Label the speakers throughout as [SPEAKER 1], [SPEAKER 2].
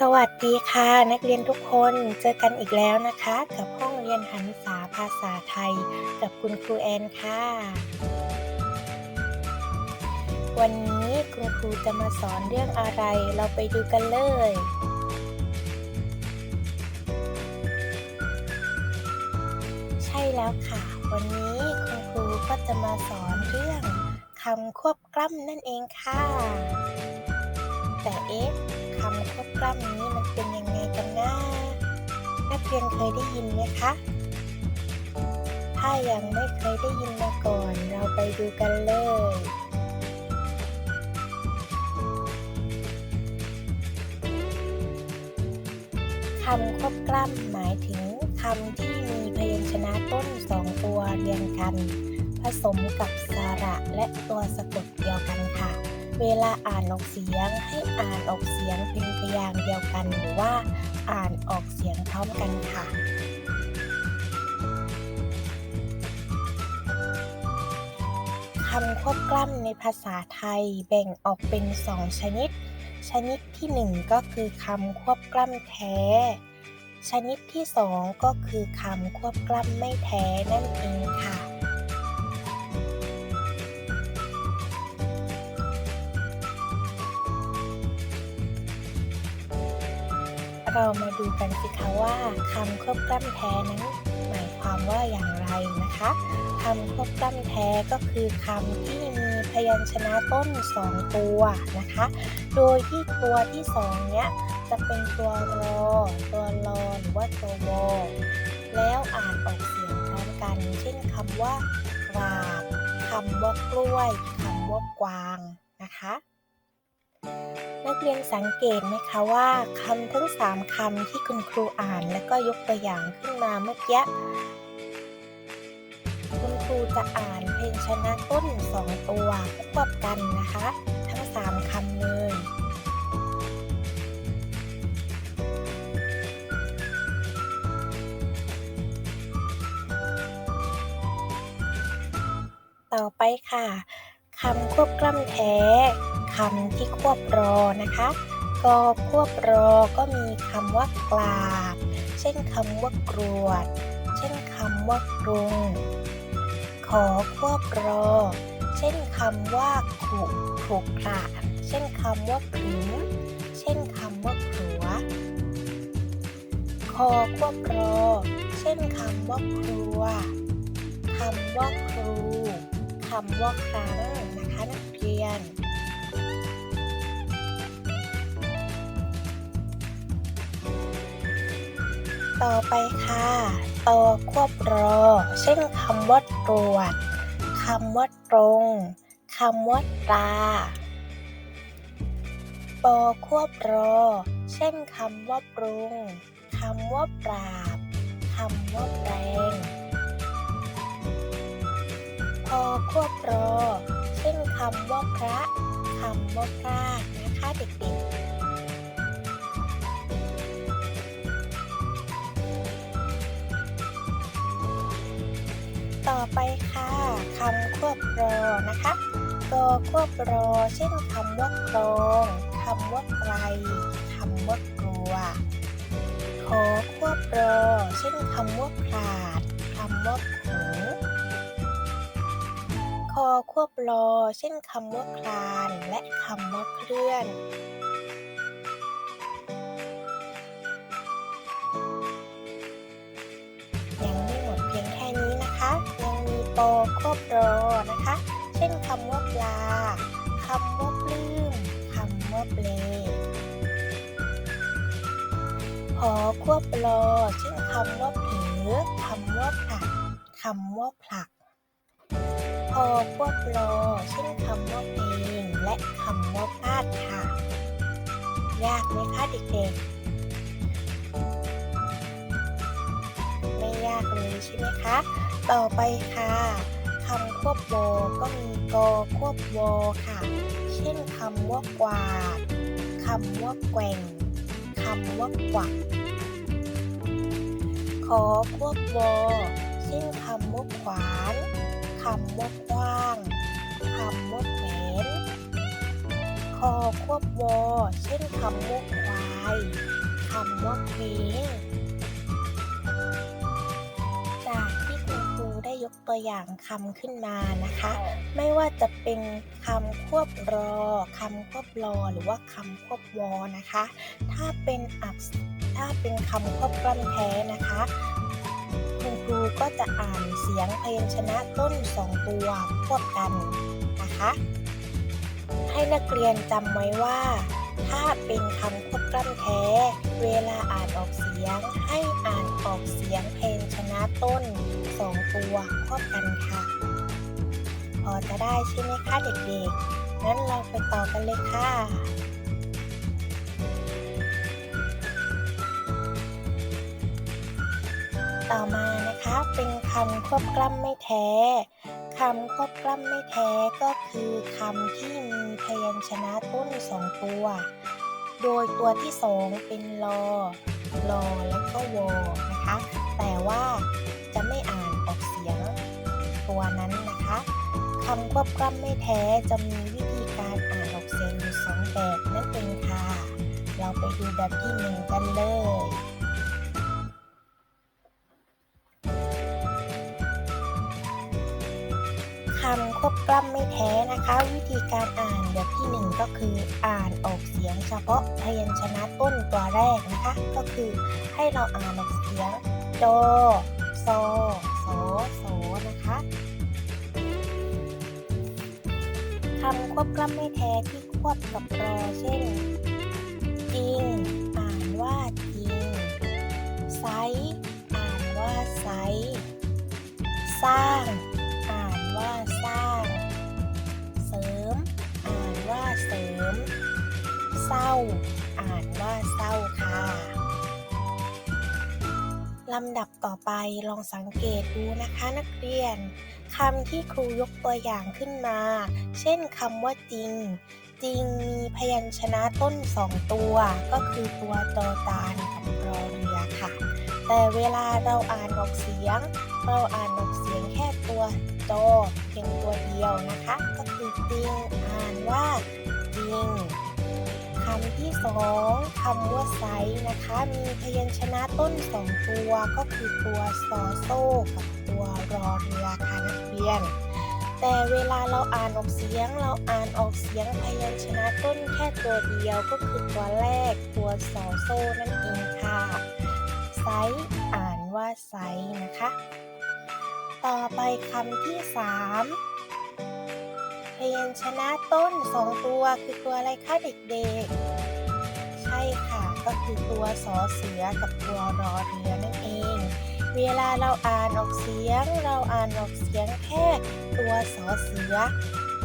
[SPEAKER 1] สวัสดีค่ะ นักเรียนทุกคนเจอกันอีกแล้วนะคะ กับห้องเรียนหันษาภาษาไทย กับคุณครูแอนค่ะ วันนี้คุณครูจะมาสอนเรื่องอะไร เราไปดูกันเลย ใช่แล้วค่ะ วันนี้คุณครูก็จะมาสอนเรื่องคำควบกล้ำนั่นเองค่ะ แต่เอ๊ะ คำควบกล้ำนี้มันเป็นยังไงกันนะนักเรียนเคยได้ยินไหมคะ ถ้ายังไม่เคยได้ยินมาก่อน เราไปดูกันเลยคำควบกล้ำหมายถึงคำที่มีพยัญชนะต้นสองตัวเรียงกัน ผสมกับสระและตัวสะกดเดียวกันค่ะ เวลาอ่านออกเสียงให้อ่านออกเสียงเป็นพยางค์เดียวกันหรือว่าอ่านออกเสียงพร้อมกันค่ะคำควบกล้ำในภาษาไทยแบ่งออกเป็นสองชนิด ชนิดที่หนึ่งก็คือคำควบกล้ำแท้ ชนิดที่สองก็คือคำควบกล้ำไม่แท้นั่นเองค่ะ เรามาดูกันสิคะว่าคำควบกล้ำแท้นั้นหมายความว่าอย่างไรนะคะคำควบกล้ำแท้ก็คือคำที่มีพยัญชนะต้นสองตัวนะคะ โดยที่ตัวที่สองเนี้ยจะเป็นตัวรอ ตัวรอหรือว่าตัววอแล้วอ่านออกเสียงพร้อมกัน เช่นคำว่ากราบคำว่ากล้วยคำว่ากวางนะคะ นักเรียนสังเกตไหมคะว่าคำทั้งสามคำที่คุณครูอ่านและก็ยกตัวอย่างขึ้นมาเมื่อกี้คุณครูจะอ่านเพลงชนะต้นสองตัวควบกันนะคะ ทั้งสามคำเลยต่อไปค่ะคำควบกล้ำแท้ คำที่ควบรอนะคะกอควบรอก็มีคำว่ากราบ เช่นคำว่ากรวด เช่นคำว่ากรุง ขอควบรอ เช่นคำว่าขุขรุขระเช่นคำว่าขึงเช่นคำว่าขัว คอควบรอ เช่นคำว่าครัวคำว่าครูคำว่าครั้งนะคะนักเรียน ต่อไปค่ะตอควบรอ เช่นคำว่าตรวจคำว่าตรงคำว่าตราปอควบรอ เช่นคำว่าปรุงคำว่าปราบคำว่าแปลงพอควบรอ เช่นคำว่าพระคำว่าพรากนะคะเด็กๆ ไปค่ะคำควบรอนะคะกอควบรอ เช่นคำว่าครองคำว่าไกลคำว่ากลัว ขอควบรอ เช่นคำว่าขาดคำว่าขงคอควบรอ เช่นคำว่าคลาน และคำว่าเคลื่อน ยังมีปอควบรอนะคะ เช่นคำว่าปลาคำว่าปลื้มคำว่าเปลพอควบรอเช่นคำว่าเผลอคำว่าผลักคำว่าผลักพอควบรอเช่นคำว่าเพลงและคำว่าพลาดค่ะ ยากไหมคะเด็กๆ ไม่ยากเลยใช่ไหมคะ ต่อไปค่ะคำควบวก็มีกอควบวอค่ะ เช่นคำว่ากวาดคำว่าแกว่งคำว่ากวักขอควบวอเช่นคำว่าขวานคำว่ากว้างคำว่าแขวนคอควบวอเช่นคำว่าควายคำว่าเคว้ง ยกตัวอย่างคำขึ้นมานะคะ ไม่ว่าจะเป็นคำควบรอคำควบรอหรือว่าคำควบวอนะคะ ถ้าเป็นอักษถ้าเป็นคำควบกล้ำแท้นะคะคุณครูก็จะอ่านเสียงพยัญชนะต้นสองตัวควบกันนะคะ ให้นักเรียนจำไว้ว่า ถ้าเป็นคำควบกล้ำแท้ เวลาอ่านออกเสียงให้อ่านออกเสียงเพยัญชนะต้น สองตัวควบกันค่ะ พอจะได้ใช่ไหมคะเด็กๆ งั้นเราไปต่อกันเลยค่ะต่อมานะคะเป็นคำควบกล้ำไม่แท้คำควบกล้ำไม่แท้ก็คือคำที่มีพยัญชนะต้นสองตัว โดยตัวที่สองเป็นลอลอและก็วอนะคะ แต่ว่าจะไม่อ่าน ตัวนั้นนะคะคำควบกล้ำไม่แท้จะมีวิธีการอ่านออกเสียงอยู่สองแบบนั่นเองค่ะ เราไปดูแบบที่หนึ่งกันเลยคำควบกล้ำไม่แท้นะคะ วิธีการอ่านแบบที่หนึ่งก็คืออ่านออกเสียงเฉพาะพยัญชนะต้นตัวแรกนะคะ ก็คือให้เราอ่านออกเสียงโดอซ อสอโสนะคะคำควบกล้ำไม่แท้ที่ควบกับรอเช่น จริง อ่านว่าจริงไซส์อ่านว่าไซส์สร้าง อ่านว่าสร้าง เสริม อ่านว่าเสริม เศร้า อ่านว่าเศร้าค่ะ ลำดับต่อไปลองสังเกตดูนะคะนักเรียนคำที่ครูยกตัวอย่างขึ้นมา เช่นคำว่าจริง จริงมีพยัญชนะต้นสองตัว ก็คือตัวตอตานกับรอเรือค่ะ แต่เวลาเราอ่านออกเสียง เราอ่านออกเสียงแค่ตัวจอเพียงตัวเดียวนะคะ ก็คือจริงอ่านว่าจริง คำที่สองคำว่าไซส์นะคะ มีพยัญชนะต้นสองตัวก็คือตัวซอโซ่กับตัวรอเรือค่ะนักเรียน แต่เวลาเราอ่านออกเสียง เราอ่านออกเสียงพยัญชนะต้นแค่ตัวเดียวก็คือตัวแรกตัวซอโซ่นั่นเองค่ะไซส์อ่านว่าไซส์นะคะ ต่อไปคำที่สาม พยัญชนะต้นสองตัวคือตัวอะไรคะเด็กๆ ใช่ค่ะก็คือตัวสอเสือกับตัวรอเรือนั่นเอง เวลาเราอ่านออกเสียง เราอ่านออกเสียงแค่ตัวสอเสือ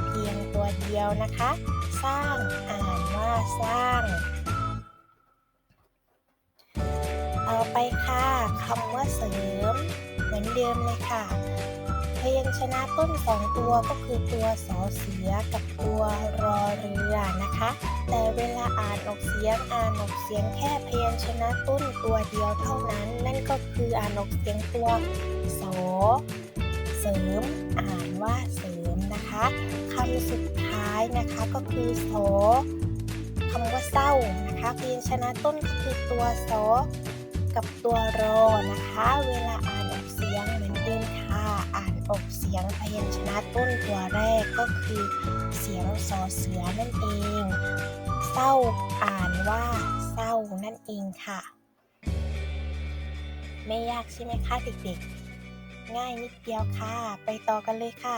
[SPEAKER 1] เพียงตัวเดียวนะคะ สร้างอ่านว่าสร้าง ไปค่ะคำว่าเสริม เหมือนเดิมเลยค่ะ พยัญชนะต้นสองตัวก็คือตัวสอเสือกับตัวรอเรือนะคะ แต่เวลาอ่านออกเสียงอ่านออกเสียงแค่พยัญชนะต้นตัวเดียวเท่านั้น นั่นก็คืออ่านออกเสียงตัวสอเสริม อ่านว่าเสริมนะคะคำสุดท้ายนะคะก็คือสอคำว่าเศร้านะคะพยัญชนะต้นก็คือตัวสอ กับตัวรอนะคะ เวลาอ่านออกเสียงเหมือนเดิมค่ะ อ่านออกเสียงพยัญชนะต้นตัวแรกก็คือเสียงสอเสือนั่นเอง เศร้าอ่านว่าเศร้านั่นเองค่ะ ไม่ยากใช่ไหมคะเด็กๆ ง่ายนิดเดียวค่ะ ไปต่อกันเลยค่ะ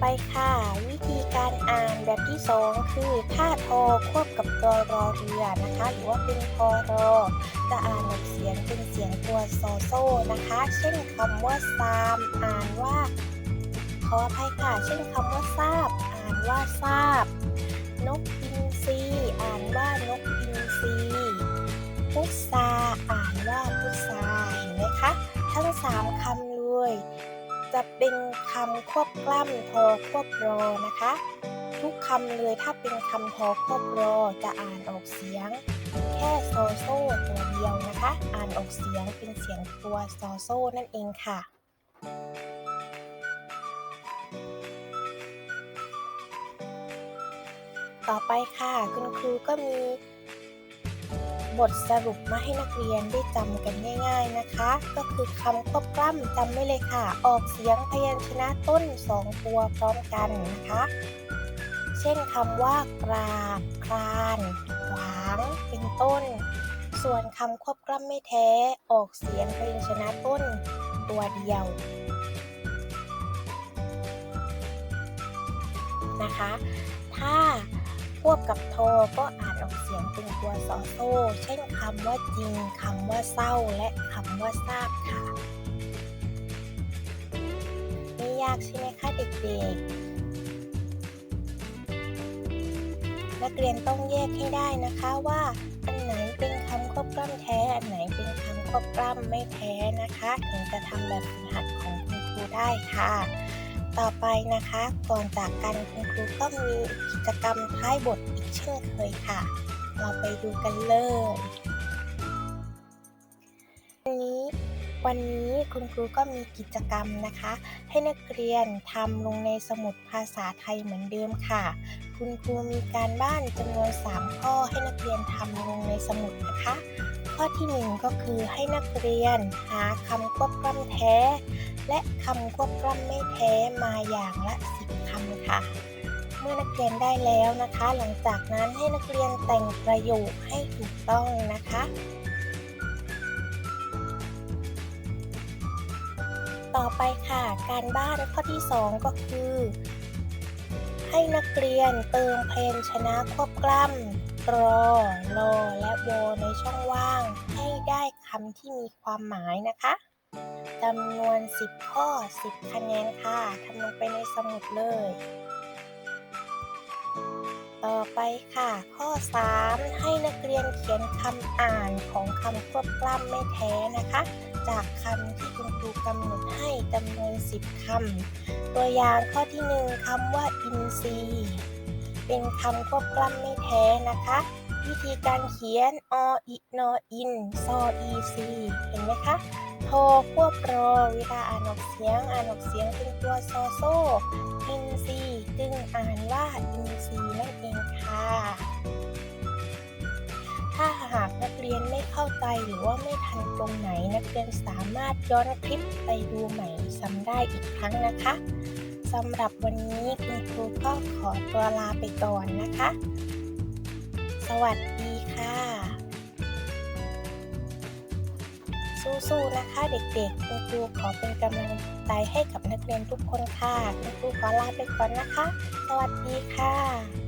[SPEAKER 1] ไปค่ะ วิธีการอ่านแบบที่สองคือถ้าทอควบกับตัวรอเรือนะคะ หรือว่าเป็นพอรอจะอ่านออกเสียงเป็นเสียงตัวซอโซนะคะ เช่นคำว่าซามอ่านว่าขออภัยค่ะ เช่นคำว่าทราบ อ่านว่าทราบ นกอินทรีอ่านว่านกอินทรีพุทราอ่านว่าพุทราเห็นไหมคะ ทั้งสามคำเลย จะเป็นคำควบกล้ำทอควบรอนะคะ ทุกคำเลยถ้าเป็นคำทอควบรอจะอ่านออกเสียง แค่โซโซตัวเดียวนะคะ อ่านออกเสียงเป็นเสียงตัวซโซนั่นเองค่ะต่อไปค่ะ คุณครูก็มี บทสรุปมาให้นักเรียนได้จำกันง่าย ๆนะคะ ก็คือคำควบกล้ำจำไว้เลยค่ะ ออกเสียงพยัญชนะต้นสองตัวพร้อมกันนะคะ เช่นคำว่ากราบคลานขวางเป็นต้น ส่วนคำควบกล้ำไม่แท้ออกเสียงพยัญชนะต้นตัวเดียวนะคะ ถ้าควบกับโทก็อ่านออก เสียงเป็นตัวซอโซ่ เช่นคำว่าจริงคำว่าเศร้า และคำว่าทราบค่ะ ไม่ยากใช่ไหมคะเด็กๆ นักเรียนต้องแยกให้ได้นะคะว่า อันไหนเป็นคำควบกล้ำแท้ อันไหนเป็นคำควบกล้ำไม่แท้นะคะ ถึงจะทำแบบฝึกหัดของคุณครูได้ค่ะต่อไปนะคะ ก่อนจากกันคุณครูก็มีกิจกรรมท้ายบทอีกเช่นเคยค่ะ เราไปดูกันเลยวันนี้วันนี้คุณครูก็มีกิจกรรมนะคะ ให้นักเรียนทำลงในสมุดภาษาไทยเหมือนเดิมค่ะ คุณครูมีการบ้านจำนวน 3 ข้อให้นักเรียนทำลงในสมุดนะคะ ข้อที่1ก็คือให้นักเรียนหาคำควบกล้ำแท้ และคำควบกล้ำไม่แท้มาอย่างละ10คำค่ะ อนักเรียนได้แล้วนะคะ หลังจากนั้นให้นักเรียนแต่งประโยคให้ถูกต้องนะคะ ต่อไปค่ะ การบ้านข้อที่ 2 ก็คือ ให้นักเรียนเติมเพยัญชนะควบกล้ำรอรอและวอในช่องว่าง ให้ได้คำที่มีความหมายนะคะจำนวน 10 ข้อ 10 คะแนนค่ะทำลงไปในสมุดเลย ต่อไปค่ะ ข้อ 3 ให้นักเรียนเขียนคำอ่านของคำควบกล้ำไม่แท้นะคะ จากคำที่คุณครูกำหนดให้จำนวน 10คำตัวอย่างข้อที่ 1คำว่าอินทรีเป็นคำควบกล้ำไม่แท้นะคะ วิธีการเขียนออินออินซออีซีเห็นไหมคะโทควบรอเวลาอ่านออกเสียง อ่านออกเสียงเป็นตัวซอโซอินซี จึงอ่านว่าอินซีนั่นเองค่ะ ถ้าหากนักเรียนไม่เข้าใจหรือว่าไม่ทันตรงไหน นักเรียนสามารถย้อนคลิปไปดูใหม่ซ้ำได้อีกครั้งนะคะสำหรับวันนี้คุณครูก็ขอตัวลาไปก่อนนะคะ สวัสดีค่ะ สู้ๆนะคะเด็กๆ คุณครูขอเป็นกำลังใจให้กับนักเรียนทุกคนค่ะ คุณครูขอลาไปก่อนนะคะ สวัสดีค่ะ